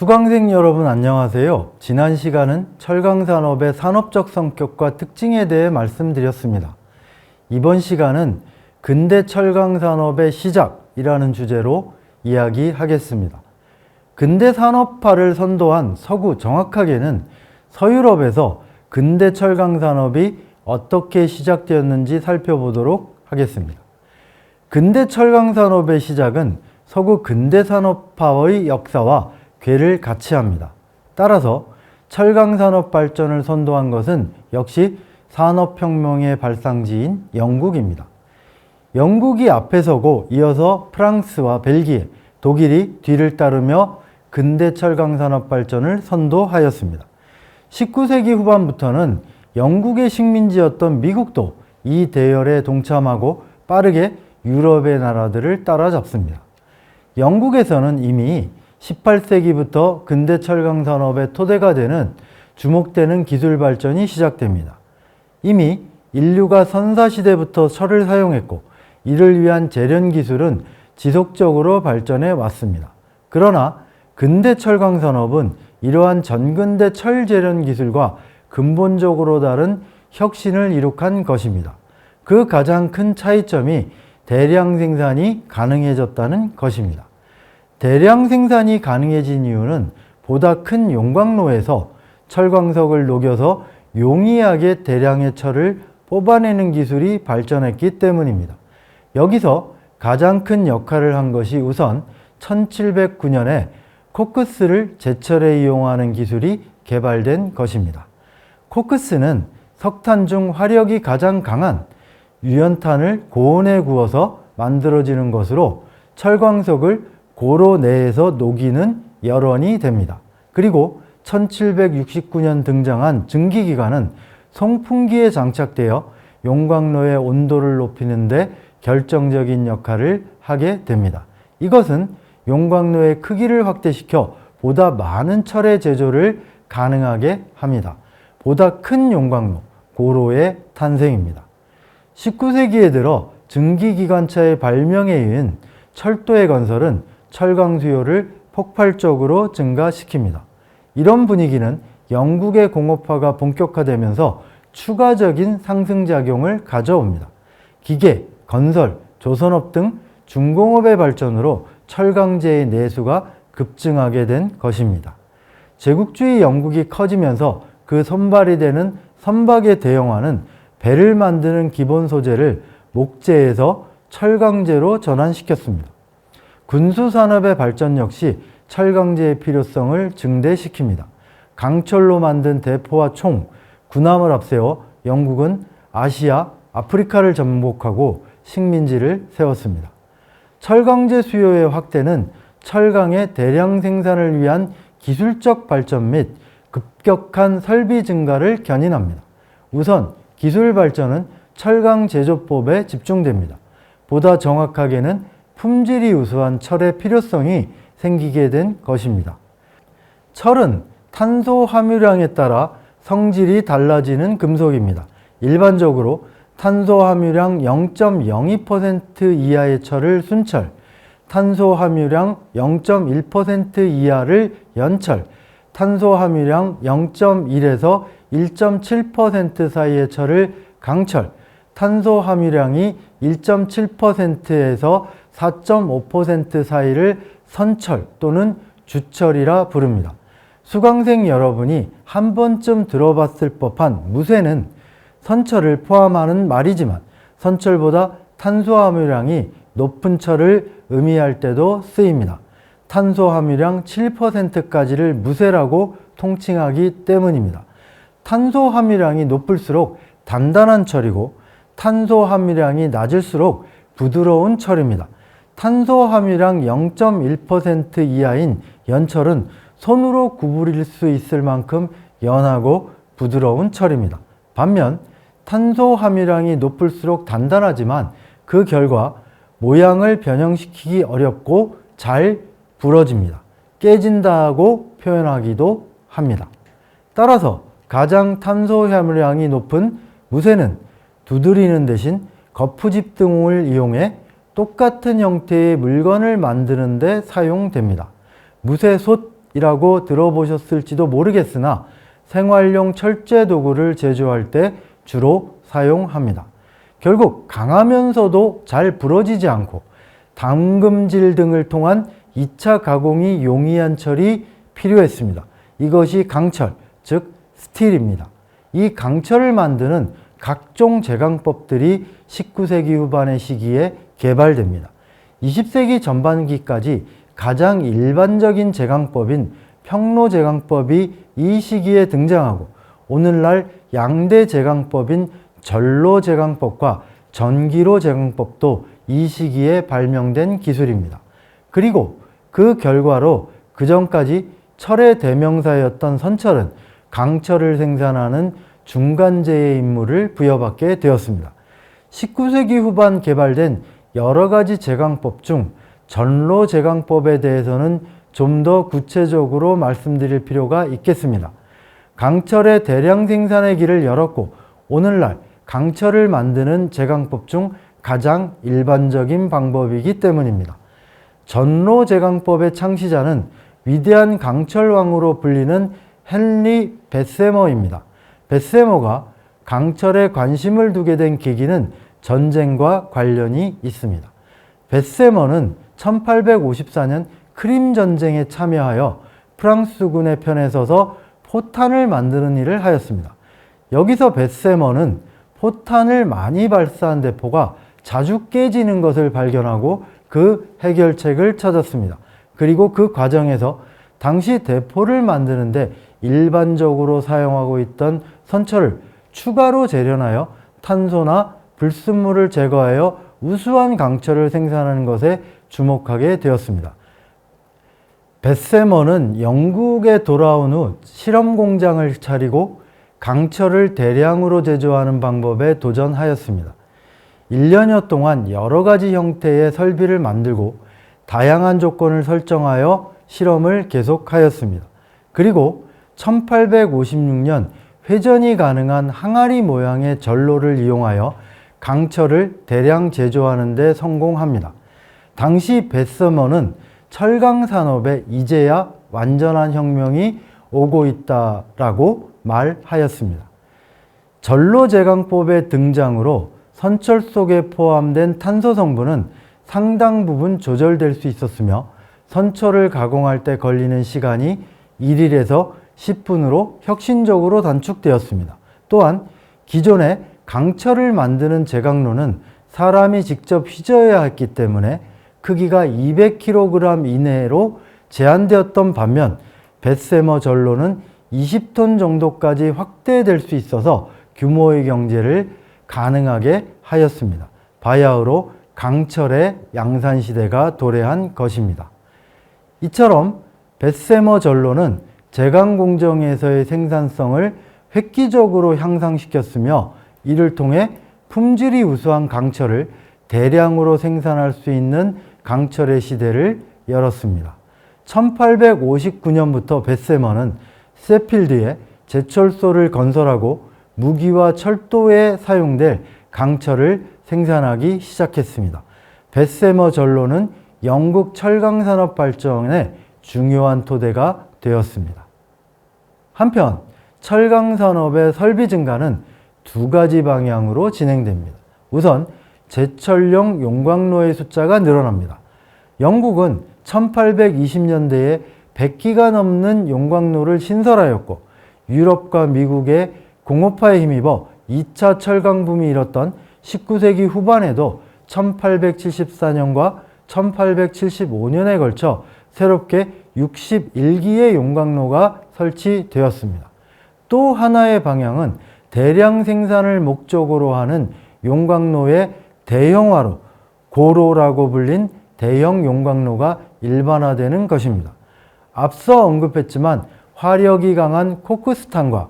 수강생 여러분 안녕하세요. 지난 시간은 철강산업의 산업적 성격과 특징에 대해 말씀드렸습니다. 이번 시간은 근대 철강산업의 시작이라는 주제로 이야기하겠습니다. 근대 산업화를 선도한 서구 정확하게는 서유럽에서 근대 철강산업이 어떻게 시작되었는지 살펴보도록 하겠습니다. 근대 철강산업의 시작은 서구 근대 산업화의 역사와 궤를 같이 합니다. 따라서 철강산업 발전을 선도한 것은 역시 산업혁명의 발상지인 영국입니다. 영국이 앞에 서고 이어서 프랑스와 벨기에, 독일이 뒤를 따르며 근대 철강산업 발전을 선도하였습니다. 19세기 후반부터는 영국의 식민지였던 미국도 이 대열에 동참하고 빠르게 유럽의 나라들을 따라잡습니다. 영국에서는 이미 18세기부터 근대 철강 산업의 토대가 되는 주목되는 기술 발전이 시작됩니다. 이미 인류가 선사시대부터 철을 사용했고 이를 위한 재련 기술은 지속적으로 발전해 왔습니다. 그러나 근대 철강 산업은 이러한 전근대 철 재련 기술과 근본적으로 다른 혁신을 이룩한 것입니다. 그 가장 큰 차이점이 대량 생산이 가능해졌다는 것입니다. 대량 생산이 가능해진 이유는 보다 큰 용광로에서 철광석을 녹여서 용이하게 대량의 철을 뽑아내는 기술이 발전했기 때문입니다. 여기서 가장 큰 역할을 한 것이 우선 1709년에 코크스를 제철에 이용하는 기술이 개발된 것입니다. 코크스는 석탄 중 화력이 가장 강한 유연탄을 고온에 구워서 만들어지는 것으로 철광석을 고로 내에서 녹이는 열원이 됩니다. 그리고 1769년 등장한 증기기관은 송풍기에 장착되어 용광로의 온도를 높이는데 결정적인 역할을 하게 됩니다. 이것은 용광로의 크기를 확대시켜 보다 많은 철의 제조를 가능하게 합니다. 보다 큰 용광로, 고로의 탄생입니다. 19세기에 들어 증기기관차의 발명에 의한 철도의 건설은 철강 수요를 폭발적으로 증가시킵니다. 이런 분위기는 영국의 공업화가 본격화되면서 추가적인 상승작용을 가져옵니다. 기계, 건설, 조선업 등 중공업의 발전으로 철강제의 내수가 급증하게 된 것입니다. 제국주의 영국이 커지면서 그 선발이 되는 선박의 대형화는 배를 만드는 기본 소재를 목재에서 철강제로 전환시켰습니다. 군수산업의 발전 역시 철강제의 필요성을 증대시킵니다. 강철로 만든 대포와 총, 군함을 앞세워 영국은 아시아, 아프리카를 정복하고 식민지를 세웠습니다. 철강제 수요의 확대는 철강의 대량 생산을 위한 기술적 발전 및 급격한 설비 증가를 견인합니다. 우선 기술 발전은 철강 제조법에 집중됩니다. 보다 정확하게는 품질이 우수한 철의 필요성이 생기게 된 것입니다. 철은 탄소 함유량에 따라 성질이 달라지는 금속입니다. 일반적으로 탄소 함유량 0.02% 이하의 철을 순철, 탄소 함유량 0.1% 이하를 연철, 탄소 함유량 0.1에서 1.7% 사이의 철을 강철, 탄소 함유량이 1.7%에서 4.5% 사이를 선철 또는 주철이라 부릅니다. 수강생 여러분이 한 번쯤 들어봤을 법한 무쇠는 선철을 포함하는 말이지만 선철보다 탄소 함유량이 높은 철을 의미할 때도 쓰입니다. 탄소 함유량 7%까지를 무쇠라고 통칭하기 때문입니다. 탄소 함유량이 높을수록 단단한 철이고 탄소 함유량이 낮을수록 부드러운 철입니다. 탄소 함유량 0.1% 이하인 연철은 손으로 구부릴 수 있을 만큼 연하고 부드러운 철입니다. 반면 탄소 함유량이 높을수록 단단하지만 그 결과 모양을 변형시키기 어렵고 잘 부러집니다. 깨진다고 표현하기도 합니다. 따라서 가장 탄소 함유량이 높은 무쇠는 두드리는 대신 거푸집 등을 이용해 똑같은 형태의 물건을 만드는 데 사용됩니다. 무쇠솥 이라고 들어보셨을지도 모르겠으나 생활용 철제 도구를 제조할 때 주로 사용합니다. 결국 강하면서도 잘 부러지지 않고 담금질 등을 통한 2차 가공이 용이한 철이 필요했습니다. 이것이 강철, 즉 스틸입니다. 이 강철을 만드는 각종 제강법들이 19세기 후반의 시기에 개발됩니다. 20세기 전반기까지 가장 일반적인 제강법인 평로 제강법이 이 시기에 등장하고 오늘날 양대 제강법인 전로 제강법과 전기로 제강법도 이 시기에 발명된 기술입니다. 그리고 그 결과로 그 전까지 철의 대명사였던 선철은 강철을 생산하는 중간재의 임무를 부여받게 되었습니다. 19세기 후반 개발된 여러 가지 제강법 중 전로 제강법에 대해서는 좀 더 구체적으로 말씀드릴 필요가 있겠습니다. 강철의 대량 생산의 길을 열었고 오늘날 강철을 만드는 제강법 중 가장 일반적인 방법이기 때문입니다. 전로 제강법의 창시자는 위대한 강철왕으로 불리는 헨리 베세머입니다. 베세머가 강철에 관심을 두게 된 계기는 전쟁과 관련이 있습니다. 베세머는 1854년 크림 전쟁에 참여하여 프랑스군의 편에 서서 포탄을 만드는 일을 하였습니다. 여기서 베세머는 포탄을 많이 발사한 대포가 자주 깨지는 것을 발견하고 그 해결책을 찾았습니다. 그리고 그 과정에서 당시 대포를 만드는데 일반적으로 사용하고 있던 선철을 추가로 재련하여 탄소나 불순물을 제거하여 우수한 강철을 생산하는 것에 주목하게 되었습니다. 베세머는 영국에 돌아온 후 실험 공장을 차리고 강철을 대량으로 제조하는 방법에 도전하였습니다. 1년여 동안 여러 가지 형태의 설비를 만들고 다양한 조건을 설정하여 실험을 계속하였습니다. 그리고 1856년 회전이 가능한 항아리 모양의 전로를 이용하여 강철을 대량 제조하는 데 성공합니다. 당시 베서머는 철강 산업에 이제야 완전한 혁명이 오고 있다라고 말하였습니다. 전로 제강법의 등장으로 선철 속에 포함된 탄소 성분은 상당 부분 조절될 수 있었으며 선철을 가공할 때 걸리는 시간이 1일에서 10분으로 혁신적으로 단축되었습니다. 또한 기존에 강철을 만드는 제강로는 사람이 직접 휘저어야 했기 때문에 크기가 200kg 이내로 제한되었던 반면 베세머 전로는 20톤 정도까지 확대될 수 있어서 규모의 경제를 가능하게 하였습니다. 바야흐로 강철의 양산시대가 도래한 것입니다. 이처럼 베세머 전로는 제강 공정에서의 생산성을 획기적으로 향상시켰으며 이를 통해 품질이 우수한 강철을 대량으로 생산할 수 있는 강철의 시대를 열었습니다. 1859년부터 베세머는 세필드에 제철소를 건설하고 무기와 철도에 사용될 강철을 생산하기 시작했습니다. 베세머 전로는 영국 철강산업 발전의 중요한 토대가 되었습니다. 한편 철강산업의 설비 증가는 두 가지 방향으로 진행됩니다. 우선 제철용 용광로의 숫자가 늘어납니다. 영국은 1820년대에 100기가 넘는 용광로를 신설하였고 유럽과 미국의 공업화에 힘입어 2차 철강붐이 일었던 19세기 후반에도 1874년과 1875년에 걸쳐 새롭게 61기의 용광로가 설치되었습니다. 또 하나의 방향은 대량 생산을 목적으로 하는 용광로의 대형화로 고로라고 불린 대형 용광로가 일반화되는 것입니다. 앞서 언급했지만 화력이 강한 코크스탄과의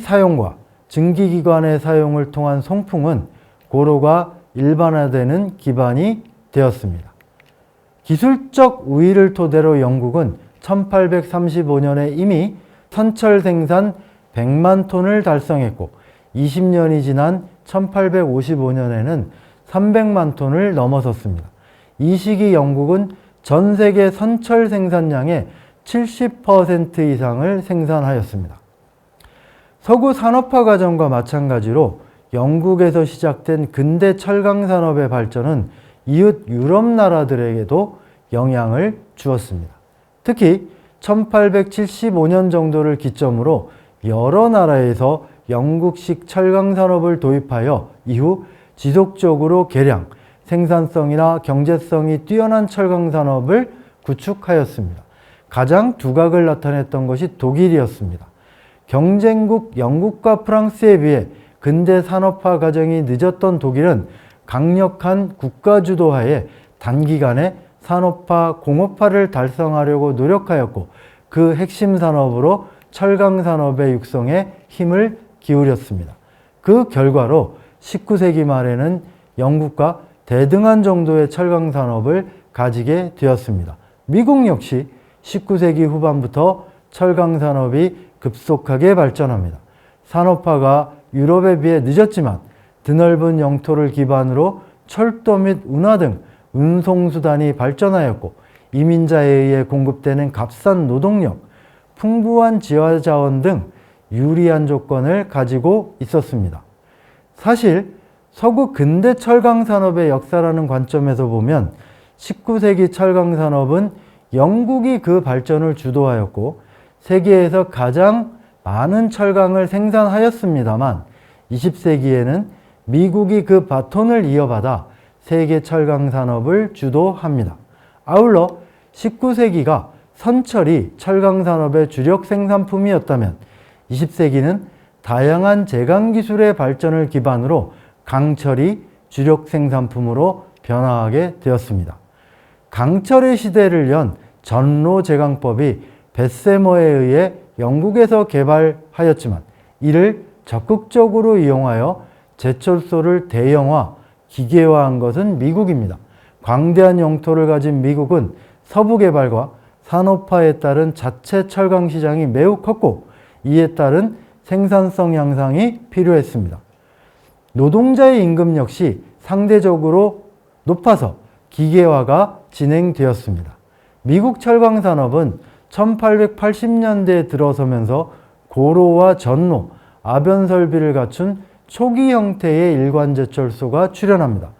사용과 증기기관의 사용을 통한 송풍은 고로가 일반화되는 기반이 되었습니다. 기술적 우위를 토대로 영국은 1835년에 이미 선철 생산 100만 톤을 달성했고 20년이 지난 1855년에는 300만 톤을 넘어섰습니다. 이 시기 영국은 전 세계 선철 생산량의 70% 이상을 생산하였습니다. 서구 산업화 과정과 마찬가지로 영국에서 시작된 근대 철강 산업의 발전은 이웃 유럽 나라들에게도 영향을 주었습니다. 특히 1875년 정도를 기점으로 여러 나라에서 영국식 철강 산업을 도입하여 이후 지속적으로 개량, 생산성이나 경제성이 뛰어난 철강 산업을 구축하였습니다. 가장 두각을 나타냈던 것이 독일이었습니다. 경쟁국 영국과 프랑스에 비해 근대 산업화 과정이 늦었던 독일은 강력한 국가 주도하에 단기간에 산업화, 공업화를 달성하려고 노력하였고 그 핵심 산업으로 철강 산업의 육성에 힘을 기울였습니다. 그 결과로 19세기 말에는 영국과 대등한 정도의 철강 산업을 가지게 되었습니다. 미국 역시 19세기 후반부터 철강 산업이 급속하게 발전합니다. 산업화가 유럽에 비해 늦었지만 드넓은 영토를 기반으로 철도 및 운하 등 운송수단이 발전하였고 이민자에 의해 공급되는 값싼 노동력, 풍부한 지하 자원 등 유리한 조건을 가지고 있었습니다. 사실 서구 근대 철강 산업의 역사라는 관점에서 보면 19세기 철강 산업은 영국이 그 발전을 주도하였고 세계에서 가장 많은 철강을 생산하였습니다만 20세기에는 미국이 그 바톤을 이어받아 세계 철강 산업을 주도합니다. 아울러 19세기가 선철이 철강 산업의 주력 생산품이었다면 20세기는 다양한 제강 기술의 발전을 기반으로 강철이 주력 생산품으로 변화하게 되었습니다. 강철의 시대를 연 전로 제강법이 베세머에 의해 영국에서 개발하였지만 이를 적극적으로 이용하여 제철소를 대형화, 기계화한 것은 미국입니다. 광대한 영토를 가진 미국은 서부 개발과 산업화에 따른 자체 철강 시장이 매우 컸고 이에 따른 생산성 향상이 필요했습니다. 노동자의 임금 역시 상대적으로 높아서 기계화가 진행되었습니다. 미국 철강 산업은 1880년대에 들어서면서 고로와 전로, 아변 설비를 갖춘 초기 형태의 일관 제철소가 출현합니다.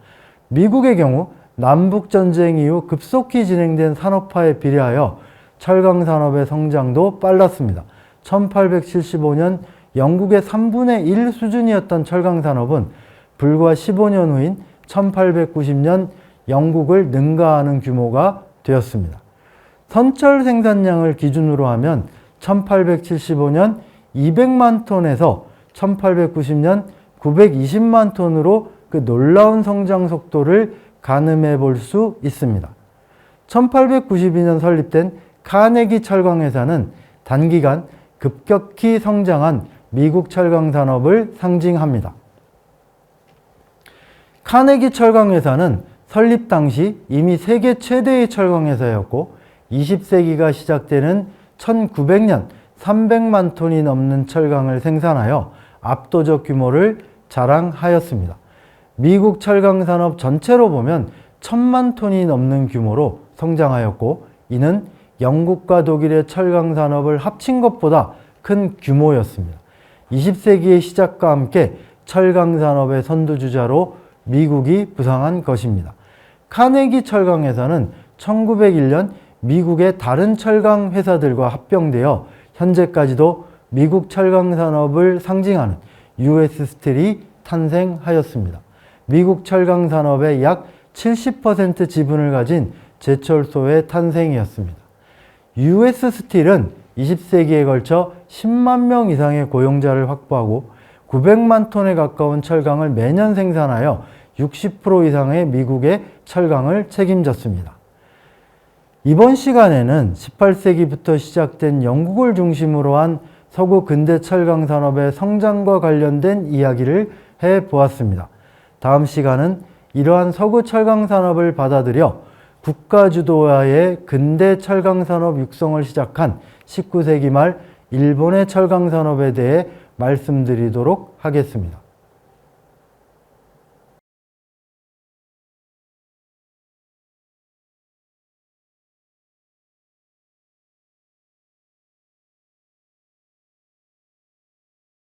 미국의 경우 남북 전쟁 이후 급속히 진행된 산업화에 비례하여 철강 산업의 성장도 빨랐습니다. 1875년 영국의 3분의 1 수준이었던 철강 산업은 불과 15년 후인 1890년 영국을 능가하는 규모가 되었습니다. 선철 생산량을 기준으로 하면 1875년 200만 톤에서 1890년 920만 톤으로 그 놀라운 성장 속도를 가늠해 볼 수 있습니다. 1892년 설립된 카네기 철강회사는 단기간 급격히 성장한 미국 철강 산업을 상징합니다. 카네기 철강회사는 설립 당시 이미 세계 최대의 철강회사였고 20세기가 시작되는 1900년 300만 톤이 넘는 철강을 생산하여 압도적 규모를 자랑하였습니다. 미국 철강 산업 전체로 보면 천만 톤이 넘는 규모로 성장하였고 이는 영국과 독일의 철강 산업을 합친 것보다 큰 규모였습니다. 20세기의 시작과 함께 철강 산업의 선두주자로 미국이 부상한 것입니다. 카네기 철강 회사는 1901년 미국의 다른 철강 회사들과 합병되어 현재까지도 미국 철강 산업을 상징하는 US 스틸이 탄생하였습니다. 미국 철강 산업의 약 70% 지분을 가진 제철소의 탄생이었습니다. US 스틸은 20세기에 걸쳐 10만 명 이상의 고용자를 확보하고 900만 톤에 가까운 철강을 매년 생산하여 60% 이상의 미국의 철강을 책임졌습니다. 이번 시간에는 18세기부터 시작된 영국을 중심으로 한 서구 근대 철강 산업의 성장과 관련된 이야기를 해 보았습니다. 다음 시간은 이러한 서구 철강 산업을 받아들여 국가 주도하에 근대 철강 산업 육성을 시작한 19세기 말 일본의 철강 산업에 대해 말씀드리도록 하겠습니다.